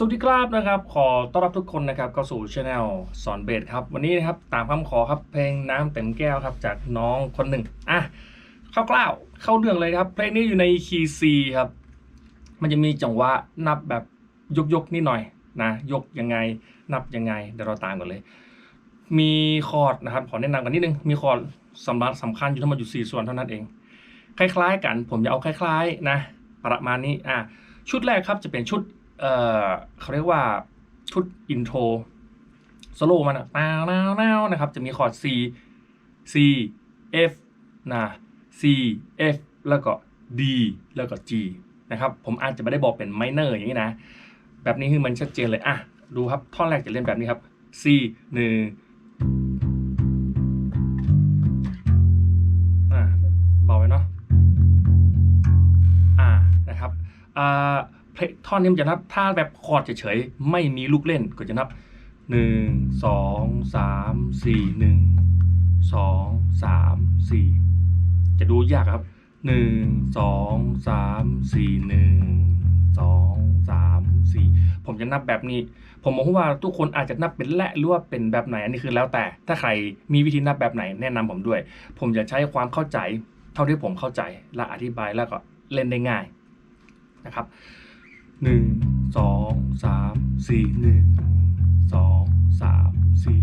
สวัสดีครับนะครับ ขอต้อนรับทุกคนนะครับเข้าสู่ช anel สอนเบสครับ วันนี้นะครับตามคำขอครับเพลงน้ำเต็มแก้วครับจากน้องคนหนึ่งอะคร่าวๆเข้าเรื่องเลยครับ เพลงนี้อยู่ในคีย์ซีครับ มันจะมีจังหวะนับแบบยกๆนิดหน่อยนะยกยังไงนับยังไงเดี๋ยวเราตามกันเลย มีคอร์ดนะครับขอแนะนำกันนิดนึงมีคอร์ดสำคัญสำคัญอยู่ทั้งหมดอยู่ 4 ส่วนเท่านั้นเอง คล้ายๆ กันผมจะเอาคล้าย ๆนะ ประมาณนี้อะชุดแรกครับจะเป็นชุด เอ่อเขาเรียกว่าชุดอินโทรสโลมันนาวนาวนาวนะครับ จะมีคอร์ด C C F นะ C F แล้วก็ D แล้วก็ G นะครับ ผมอาจจะไม่ได้บอกเป็นไมเนอร์อย่างนี้นะ แบบนี้คือมันชัดเจนเลยอะดูครับ ท่อนแรกจะเล่นแบบนี้ครับ C หนึ่งอ่าเบาไว้เนาะอ่านะครับอ่า ท่อนนี้มันจะนับถ้าแบบคอร์ดเฉยๆไม่มีลูกเล่นก็จะนับหนึ่งสองสามสี่หนึ่งสองสามสี่จะดูยากครับหนึ่งสองสามสี่หนึ่งสองสามสี่ผมจะนับแบบนี้ ผมมองว่าทุกคนอาจจะนับเป็นและหรือว่าเป็นแบบไหนอันนี้คือแล้วแต่ ถ้าใครมีวิธีนับแบบไหนแนะนำผมด้วย ผมจะใช้ความเข้าใจ เท่าที่ผมเข้าใจและอธิบายแล้วก็เล่นได้ง่ายนะครับ หนึ่งสองสามสี่หนึ่งสองสามสี่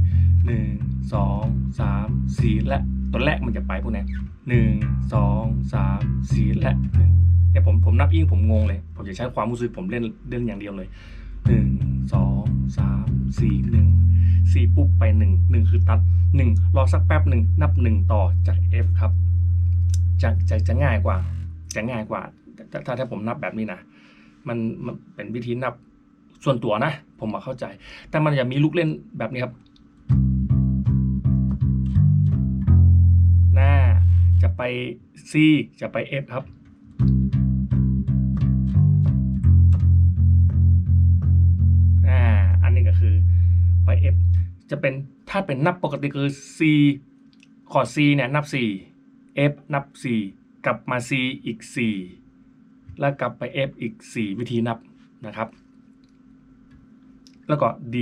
หนึ่งสองสามสี่และตัวแรกมันจะไปพวกนี้หนึ่งสองสามสี่และหนึ่งเนี่ยผมผมนับยิ่งผมงงเลย ผมจะใช้ความรู้สึกผมเล่นเล่นอย่างเดียวเลยหนึ่งสองสามสี่หนึ่งสี่ปุ๊บไปหนึ่งหนึ่งคือตัดหนึ่งรอสักแป๊บหนึ่งนับหนึ่งต่อจาก F ครับจะจะจะง่ายกว่า จะง่ายกว่าถ้าถ้าถ้าผมนับแบบนี้นะ มันมันเป็นวิธีนับส่วนตัวนะ ผมมาเข้าใจ แต่มันจะมีลูกเล่นแบบนี้ครับหน้าจะไป C จะไป F ครับอ่าอันนี้ก็คือไป F จะเป็นถ้าเป็นนับปกติคือ C คอร์ด C เนี่ยนับ 4 F นับ 4 กลับมา C อีก 4 แล้วกลับไป F อีก 4 วิธีนับนะครับ แล้วก็ D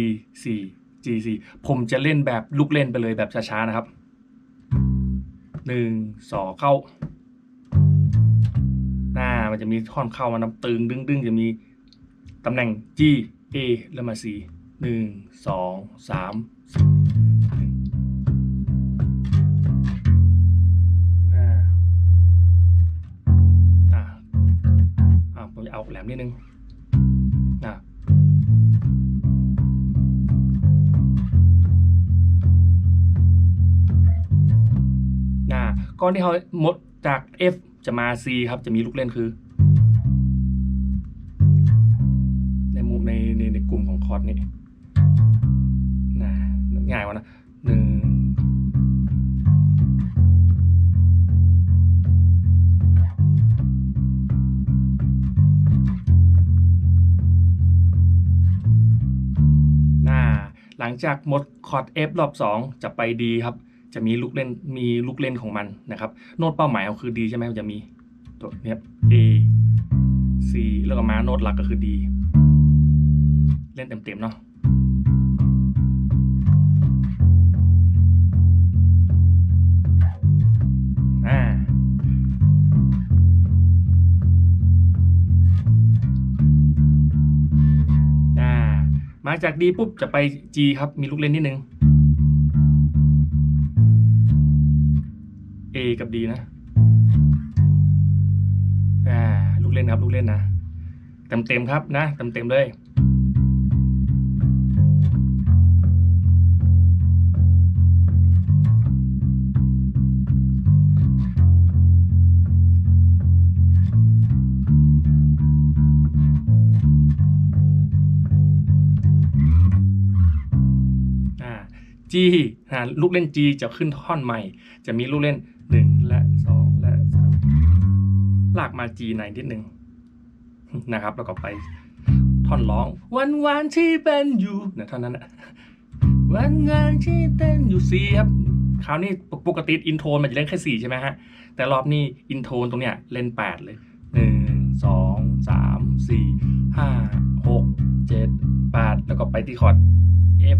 4 G 4ผมจะเล่นแบบลูกเล่นไปเลยแบบช้าๆนะครับ 1 2 เข้า หน้ามันจะมีท่อนเข้ามานับตึงดึงดึงจะมีตำแหน่ง G A แล้วมา C 1 2 3 มจะเอามนิดนึงอ่าอ่าก้อนที่เขาหมดจาก F จะมา C ครับ จะมีลูกเล่นคือ ในมุมในในในกลุ่มของคอร์ดนี้นะง่ายวะนะหนึ่ง หลังจากหมดคอร์ด F รอบ 2 จะไปดีครับ จะมีลูกเล่นมีลูกเล่นของมันนะครับ โน้ตเป้าหมายเขาคือดีใช่ไหมมันจะมีตัวเนี้ย A C แล้วก็มาโน้ตหลักก็คือดี เล่นเต็มๆเนาะ มาจาก D ปุ๊บจะไป G ครับ มีลูกเล่นนิดนึง A กับ D นะ อ่า ลูกเล่นครับ ลูกเล่นนะ เต็มเต็มครับนะ เต็มเต็มเลย G อ่าลูกเล่น G จะขึ้นท่อนใหม่ จะมีลูกเล่น 1 และ 2 และ 3 ลากมา G ในนิดนึงนะครับ แล้วก็ไปท่อนร้องวันวันที่เป็นอยู่เนะเท่านั้นนะวันวันที่เป็นอยู่ C ครับคราวนี้ปกติอินโทนมันจะเล่นแค่4ใช่ไหมฮะ แต่รอบนี้อินโทนตรงเนี้ยเล่น 8 เลย1 2 3 4 5 6 7แปดแล้วก็ไปที่คอร์ด F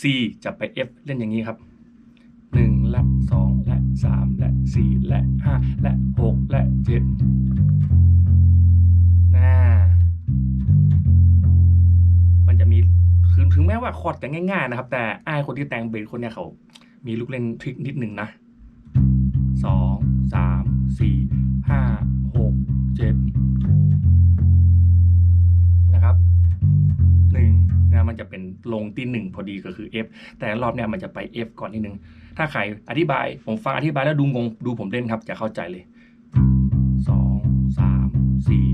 C จะไป F เล่นอย่างนี้ครับ 1 และ 2 และ 3 และ 4 และ 5 และ 6 และ 7น่ามันจะมีคือถึงแม้ว่าคอร์ดจะง่ายๆนะครับ แต่ไอ้คนที่แต่งเบสคนเนี้ยเขา มีลูกเล่นทริคนิดหนึ่งนะ 2 3 4 5 6 7 มันจะเป็นลงที่หนึ่งพอดีก็คือ F แต่รอบเนี้ยมันจะไป F ก่อนนิดนึง ถ้าใครอธิบายผมฟังอธิบายแล้วดูงงดูผมเล่นครับจะเข้าใจเลยสองสามสี่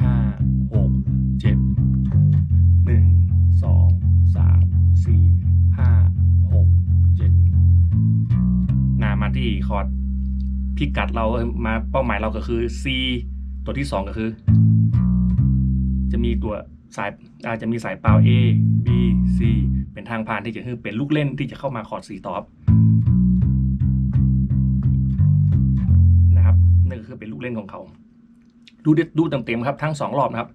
ห้าหกเจ็ดหนึ่งสองสามสี่ห้าหกเจ็ดนามาที่คอร์ดพิกัดเรามาเป้าหมายเราก็คือ C ตัวที่สองก็คือ จะมีตัว สายอาจจะมีสายเปล่า A B C เป็นทางผ่านที่จะคือเป็นลูกเล่นที่จะเข้ามาคอร์ดสีตอบนะครับนั่นก็คือเป็นลูกเล่นของเขา ดูเด็ดดูเต็มๆครับทั้งสองรอบนะครับ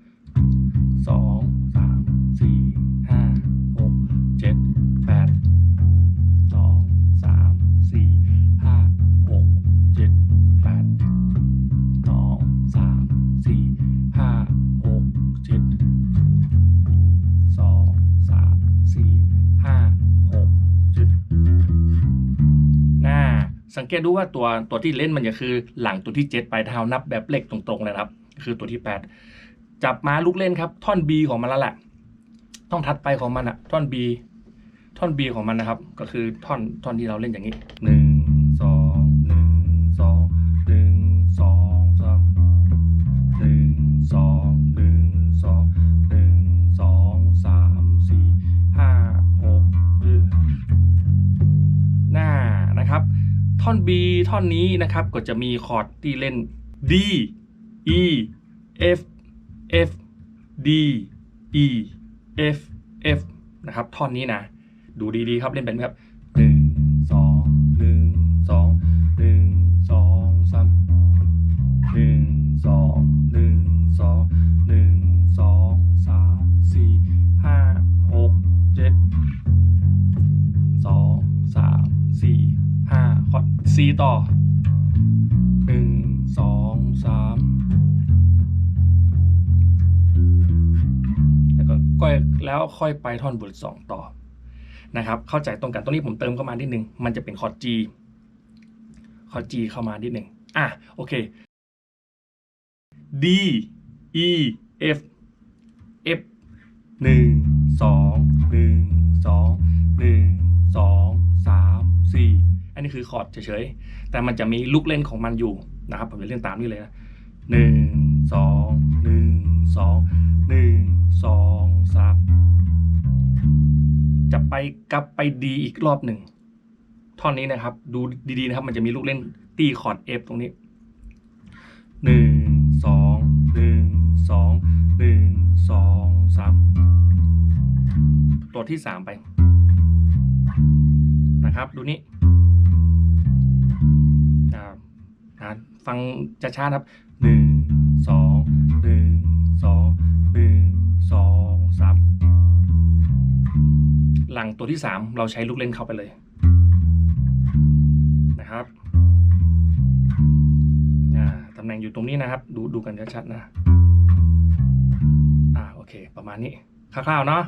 สังเกตดูว่าตัวตัวที่เล่นมันจะคือหลังตัวที่เจ็ดปลายเท้านับแบบเลขตรงๆเลยนะครับ คือตัวที่แปดจับมาลูกเล่นครับ ท่อน B ของมันแล้วแหละต้องถัดไปของมันอะท่อน B ท่อน B ของมันนะครับ ก็คือท่อนท่อนที่เราเล่นอย่างนี้หนึ่ง ท่อนนี้นะครับก็จะมีคอร์ดที่เล่น D E F F D E F F นะครับท่อนนี้นะ ดูดีๆครับเล่นเป็นไหมครับ แล้วค่อยไปท่อนบทสองต่อนะครับเข้าใจตรงกันตรงนี้ผมเติมเข้ามานิดนึง มันจะเป็นคอร์ด G คอร์ด G เข้ามานิดนึงอะโอเค D E F F หนึ่งสองหนึ่งสองหนึ่งสองสามสี่อันนี้คือคอร์ดเฉยๆ แต่มันจะมีลูกเล่นของมันอยู่นะครับ ผมจะเล่นตามนี้เลยนะหนึ่งสองหนึ่ง สองสามจะไปกลับไปดีอีกรอบหนึ่งท่อนนี้นะครับ ดูดีๆนะครับ มันจะมีลูกเล่นตีคอร์ด F ตรงนี้หนึ่งสองหนึ่งสองหนึ่งสองสามตัวที่สามไป นะครับ ดูนี่อ่าอ่าฟังจะช้าๆครับหนึ่งสองหนึ่งสอง หลังตัวที่ 3 เราใช้ลูกเล่นเข้าไปเลยนะครับอ่าตำแหน่งอยู่ตรงนี้นะครับ ดูดูกันชัดๆนะอ่าโอเค ประมาณนี้คร่าวๆเนาะ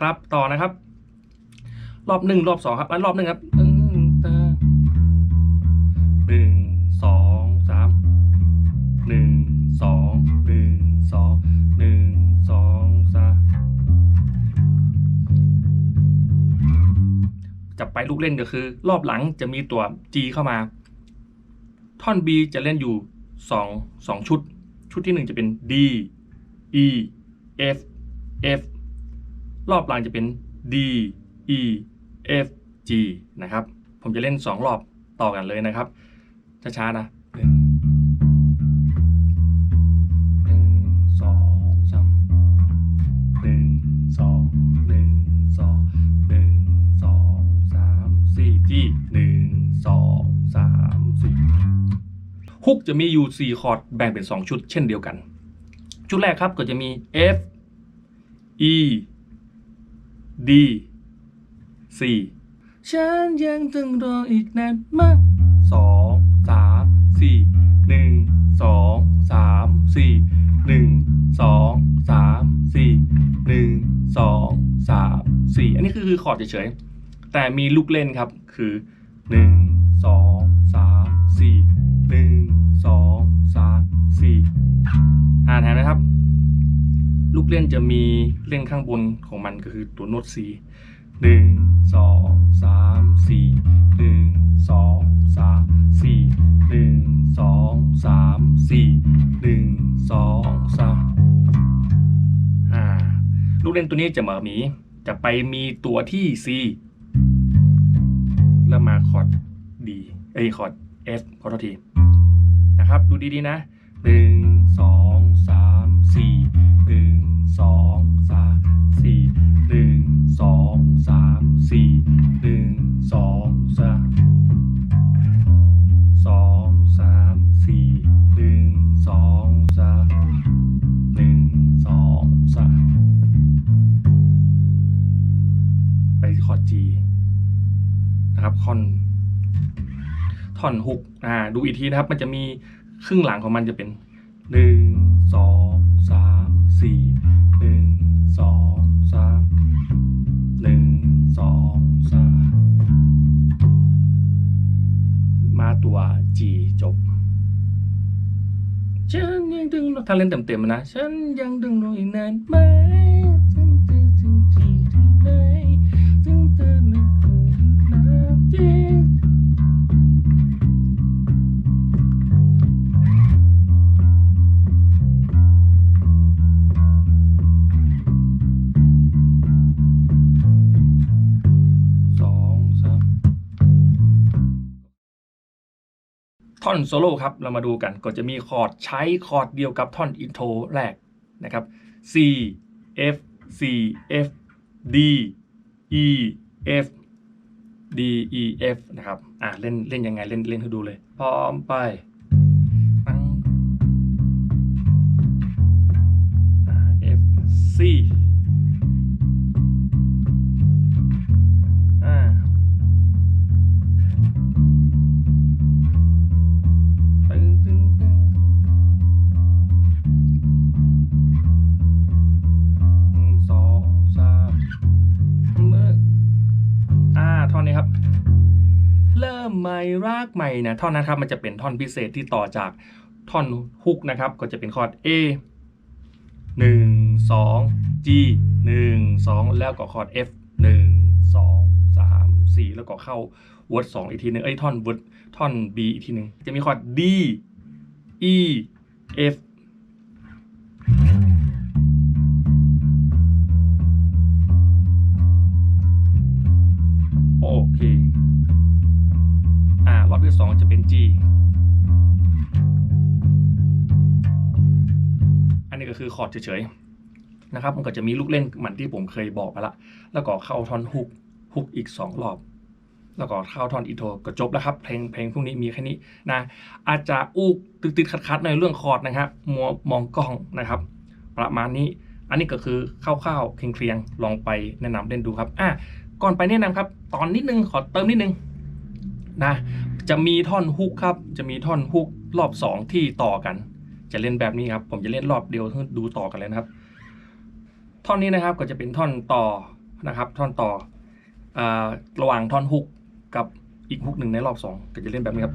ครับต่อนะครับ รอบหนึ่งรอบสองครับอันรอบหนึ่งครับหนึ่งสองสามหนึ่งสอง จะไปลูกเล่นก็คือ รอบหลังจะมีตัว G เข้ามา ท่อน B จะเล่นอยู่ 2 2 ชุด ชุดที่ 1 จะเป็น D E F F รอบหลังจะเป็น D E F G นะครับ ผมจะเล่น 2 รอบต่อกันเลยนะครับ ช้าๆนะ สี่หนึ่งสองสามสี่ฮุกจะมีอยู่4คอร์ดแบ่งเป็น2ชุดเช่นเดียวกัน ชุดแรกครับก็จะมี F E D C ฉันยังต้องรออีกนานมากสองสามสี่หนึ่งสองสามสี่หนึ่งสองสามสี่หนึ่งสองสามสี่อันนี้คือคือคอร์ดเฉยๆ แต่มีลูกเล่นครับคือหนึ่งสองสามสี่หนึ่งสองสามสี่อ่านเห็นไหมครับ ลูกเล่นจะมีเล่นข้างบนของมันก็คือตัวโน้ต C หนึ่งสองสามสี่หนึ่งสองสามสี่หนึ่งสองสามสี่หนึ่งสองสามอ่าลูกเล่นตัวนี้จะมามีจะไปมีตัวที่ C แล้วมาคอร์ดดีเอคอร์ดเอสขอโทษทีนะครับ ดูดีๆนะหนึ่งสองสามสี่ นะครับคอนท่อนฮุกอ่าดูอีกทีนะครับ มันจะมีครึ่งหลังของมันจะเป็นหนึ่งสองสามสี่หนึ่งสองสามหนึ่งสองสามมาตัว G จบฉันยังดึงถ้าเล่นเต็มๆนะ ฉันยังดึงรออีกนานไหม ท่อนโซโล่ครับเรามาดูกันก็จะมีคอร์ดใช้คอร์ดเดียวกับท่อนอินโทรแรกนะครับ C F C F D E F D E F นะครับอะเล่นเล่นยังไงเล่นเล่นให้ดูเลย พร้อมไปปัง F C ใหม่รากใหม่นะท่อนนะครับมันจะเป็นท่อนพิเศษที่ต่อจากท่อนฮุกนะครับ ก็จะเป็นคอร์ด A หนึ่งสอง G หนึ่งสองแล้วก็คอร์ด F หนึ่งสองสามสี่แล้วก็เข้าวอร์ดสองอีกทีหนึงเอ้ยท่อนวอร์ดท่อน B อีกทีหนึ่งจะมีคอร์ด D E F เป็น G อันนี้ก็คือคอร์ดเฉยๆนะครับ มันก็จะมีลูกเล่นเหมือนที่ผมเคยบอกไปละ แล้วก็เข้าท่อนฮุกฮุกอีก 2 รอบ แล้วก็เข้าท่อนอินโทรก็จบแล้วครับ เพลงเพลงพวกนี้มีแค่นี้นะ อาจจะอุกติดติดขัดๆในเรื่องคอร์ดนะครับมัวมองกล้องนะครับ ประมาณนี้ อันนี้ก็คือคร่าวๆเคลียงๆลองไปแนะนำเล่นดูครับอะก่อนไปแนะนำครับ ตอนนิดนึงขอเติมนิดนึงนะ จะมีท่อนฮุกครับ จะมีท่อนฮุกรอบ 2 ที่ต่อกัน จะเล่นแบบนี้ครับ ผมจะเล่นรอบเดียวดูต่อกันเลยนะครับ ท่อนนี้นะครับก็จะเป็นท่อนต่อนะครับ ท่อนต่ออระหว่างท่อนฮุกกับอีกฮุกหนึ่งในรอบสองก็จะเล่นแบบนี้ครับ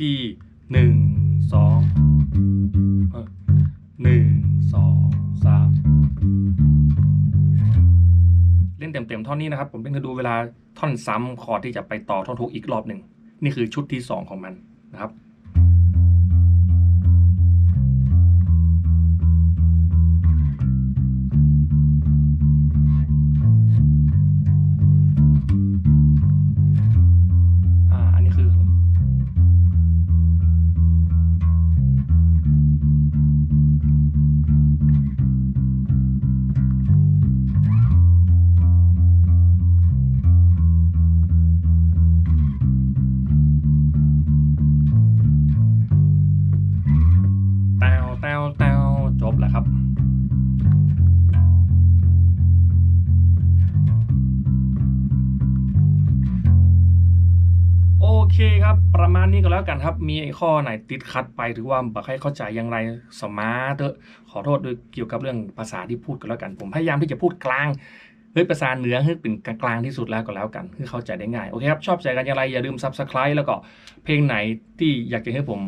G หนึ่งสองเออหนึ่งสองสามเล่นเต็มๆท่อนนี้นะครับ ผมเป็นจะดูเวลาท่อนซ้ำคอร์ดที่จะไปต่อท่อนทุกอีกรอบหนึ่ง นี่คือชุดที่สองของมันนะครับ มาณนี้ก็แล้วกันครับ มีข้อไหนติดขัดไปหรือว่าบักให้เข้าใจอย่างไรสมาร์ทเถอะขอโทษด้วยเกี่ยวกับเรื่องภาษาที่พูดกันแล้วกัน ผมพยายามที่จะพูดกลางเฮ้ยภาษาเหนือให้เป็นกลางๆที่สุดแล้วก็แล้วกันคือเข้าใจได้ง่าย โอเคครับชอบใจกันอย่างไรอย่าลืม subscribe แล้วก็เพลงไหนที่อยากจะให้ผม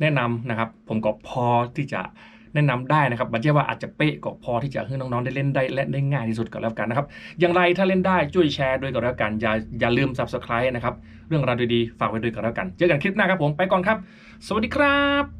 แนะนำนะครับ ผมก็พอที่จะ แนะนำได้นะครับมันใช่ว่าอาจจะเป๊ะก็พอที่จะให้น้องๆได้เล่นได้และได้ง่ายที่สุดก็แล้วกันนะครับ อย่างไรถ้าเล่นได้ช่วยแชร์ด้วยก็แล้วกันอย่าอย่าลืม subscribe นะครับ เรื่องราวดีๆฝากไว้ด้วยก็แล้วกัน เจอกันคลิปหน้าครับผมไปก่อนครับ สวัสดีครับ